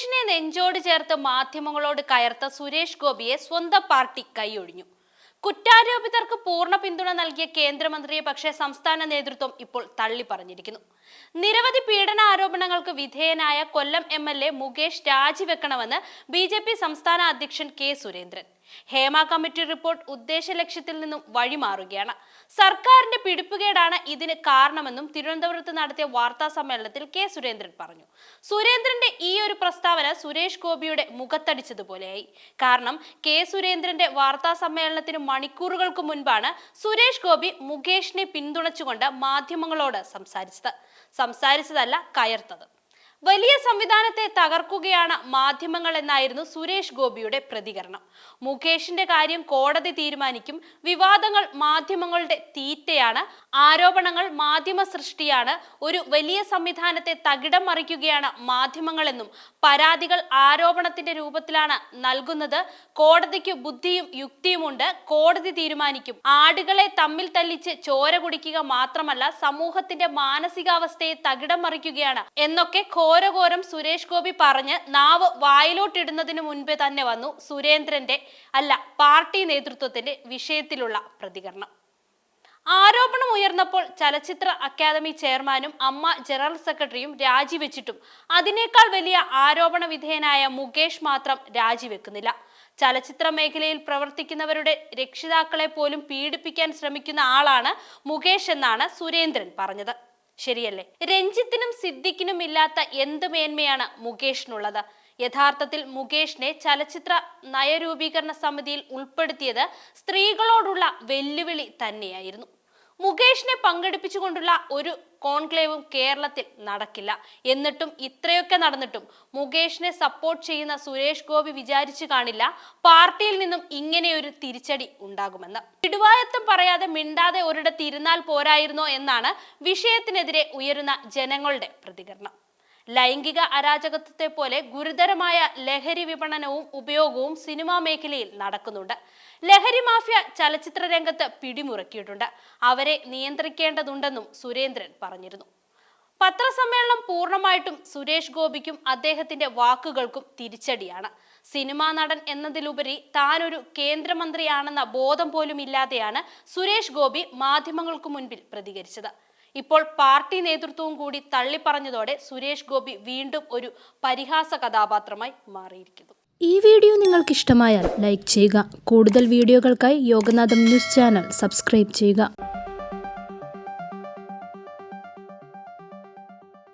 മുകേഷിനെ നെഞ്ചോട് ചേർത്ത് മാധ്യമങ്ങളോട് കയർത്ത സുരേഷ് ഗോപിയെ സ്വന്തം പാർട്ടി കൈയൊഴിഞ്ഞു കുറ്റാരോപിതർക്ക് പൂർണ പിന്തുണ നൽകിയ കേന്ദ്രമന്ത്രിയെ പക്ഷേ സംസ്ഥാന നേതൃത്വം ഇപ്പോൾ തള്ളി പറഞ്ഞിരിക്കുന്നു. നിരവധി പീഡന ആരോപണങ്ങൾക്ക് വിധേയനായ Kollam M L A Mukesh രാജിവെക്കണമെന്ന് B J P സംസ്ഥാന അധ്യക്ഷൻ K Surendran. Hema committee report ഉദ്ദേശ ലക്ഷ്യത്തിൽ നിന്നും വഴിമാറുകയാണ് സർക്കാരിന്റെ പിടിപ്പുകേടാണ് ഇതിന് കാരണമെന്നും തിരുവനന്തപുരത്ത് നടത്തിയ വാർത്താ സമ്മേളനത്തിൽ കെ സുരേന്ദ്രൻ പറഞ്ഞു. സുരേന്ദ്രന്റെ ഈ ഒരു പ്രസ്താവന സുരേഷ് ഗോപിയുടെ മുഖത്തടിച്ചതുപോലെയായി. കാരണം കെ സുരേന്ദ്രന്റെ വാർത്താ സമ്മേളനത്തിന് മണിക്കൂറുകൾക്ക് മുൻപാണ് സുരേഷ് ഗോപി മുകേഷിനെ പിന്തുണച്ചുകൊണ്ട് മാധ്യമങ്ങളോട് സംസാരിച്ചത്. സംസാരിച്ചതല്ല കയർത്തത്. വലിയ സംവിധാനത്തെ തകർക്കുകയാണ് മാധ്യമങ്ങൾ എന്നായിരുന്നു സുരേഷ് ഗോപിയുടെ പ്രതികരണം. മുകേഷിന്റെ കാര്യം കോടതി തീരുമാനിക്കും. വിവാദങ്ങൾ മാധ്യമങ്ങളുടെ തീറ്റയാണ്. ആരോപണങ്ങൾ മാധ്യമ സൃഷ്ടിയാണ്. ഒരു വലിയ സംവിധാനത്തെ തകിടം മറിക്കുകയാണ് മാധ്യമങ്ങളെന്നും പരാതികൾ ആരോപണത്തിന്റെ രൂപത്തിലാണ് നൽകുന്നത്. കോടതിക്ക് ബുദ്ധിയും യുക്തിയുമുണ്ട്. കോടതി തീരുമാനിക്കും. ആടുകളെ തമ്മിൽ തല്ലിച്ച് ചോര കുടിക്കുക മാത്രമല്ല സമൂഹത്തിന്റെ മാനസികാവസ്ഥയെ തകിടം മറിക്കുകയാണ് എന്നൊക്കെ ഘോരഘോരം സുരേഷ് ഗോപി പറഞ്ഞ് നാവ് വായിലോട്ടിടുന്നതിന് മുൻപേ തന്നെ വന്നു സുരേന്ദ്രന്റെ അല്ല പാർട്ടി നേതൃത്വത്തിന്റെ വിഷയത്തിലുള്ള പ്രതികരണം. ആരോപണം ഉയർന്നപ്പോൾ ചലച്ചിത്ര അക്കാദമി ചെയർമാനും അമ്മ ജനറൽ സെക്രട്ടറിയും രാജിവെച്ചിട്ടും അതിനേക്കാൾ വലിയ ആരോപണ വിധേയനായ മുകേഷ് മാത്രം രാജിവെക്കുന്നില്ല. ചലച്ചിത്ര മേഖലയിൽ പ്രവർത്തിക്കുന്നവരുടെ രക്ഷിതാക്കളെ പോലും പീഡിപ്പിക്കാൻ ശ്രമിക്കുന്ന ആളാണ് മുകേഷ് എന്നാണ് സുരേന്ദ്രൻ പറഞ്ഞത്. ശരിയല്ലേ? രഞ്ജിത്തിനും സിദ്ദിഖിനും ഇല്ലാത്ത എന്ത് മേന്മയാണ് മുകേഷിനുള്ളത്? യഥാർത്ഥത്തിൽ മുകേഷിനെ ചലച്ചിത്ര നയരൂപീകരണ സമിതിയിൽ ഉൾപ്പെടുത്തിയത് സ്ത്രീകളോടുള്ള വെല്ലുവിളി തന്നെയായിരുന്നു. മുകേഷിനെ പങ്കെടുപ്പിച്ചുകൊണ്ടുള്ള ഒരു കോൺക്ലേവും കേരളത്തിൽ നടക്കില്ല. എന്നിട്ടും ഇത്രയൊക്കെ നടന്നിട്ടും മുകേഷിനെ സപ്പോർട്ട് ചെയ്യുന്ന സുരേഷ് ഗോപി വിചാരിച്ചു കാണില്ല. പാർട്ടിയിൽ നിന്നും ഇങ്ങനെയൊരു തിരിച്ചടി ഉണ്ടാകുമെന്ന്. ഇടുവായത്വം പറയാതെ മിണ്ടാതെ ഒരിടത്ത് ഇരുന്നാൽ പോരായിരുന്നോ എന്നാണ് വിഷയത്തിനെതിരെ ഉയരുന്ന ജനങ്ങളുടെ പ്രതികരണം. ലൈംഗിക അരാജകത്വത്തെ പോലെ ഗുരുതരമായ ലഹരി വിപണനവും ഉപയോഗവും സിനിമാ മേഖലയിൽ നടക്കുന്നുണ്ട്. ലഹരി മാഫിയ ചലച്ചിത്ര രംഗത്ത് പിടിമുറക്കിയിട്ടുണ്ട്. അവരെ നിയന്ത്രിക്കേണ്ടതുണ്ടെന്നും സുരേന്ദ്രൻ പറഞ്ഞിരുന്നു. പത്രസമ്മേളനം പൂർണമായിട്ടും സുരേഷ് ഗോപിക്കും അദ്ദേഹത്തിന്റെ വാക്കുകൾക്കും തിരിച്ചടിയാണ്. സിനിമാ നടൻ എന്നതിലുപരി താനൊരു കേന്ദ്രമന്ത്രിയാണെന്ന ബോധം പോലും ഇല്ലാതെയാണ് സുരേഷ് ഗോപി മാധ്യമങ്ങൾക്ക് മുൻപിൽ പ്രതികരിച്ചത്. ഇപ്പോൾ പാർട്ടി നേതൃത്വവും കൂടി തള്ളിപ്പറഞ്ഞതോടെ സുരേഷ് ഗോപി വീണ്ടും ഒരു പരിഹാസ കഥാപാത്രമായി മാറിയിരിക്കുന്നു. ഈ വീഡിയോ നിങ്ങൾക്ക് ഇഷ്ടമായാൽ ലൈക്ക് ചെയ്യുക. കൂടുതൽ വീഡിയോകൾക്കായി യോഗനാഥം ന്യൂസ് ചാനൽ സബ്സ്ക്രൈബ് ചെയ്യുക.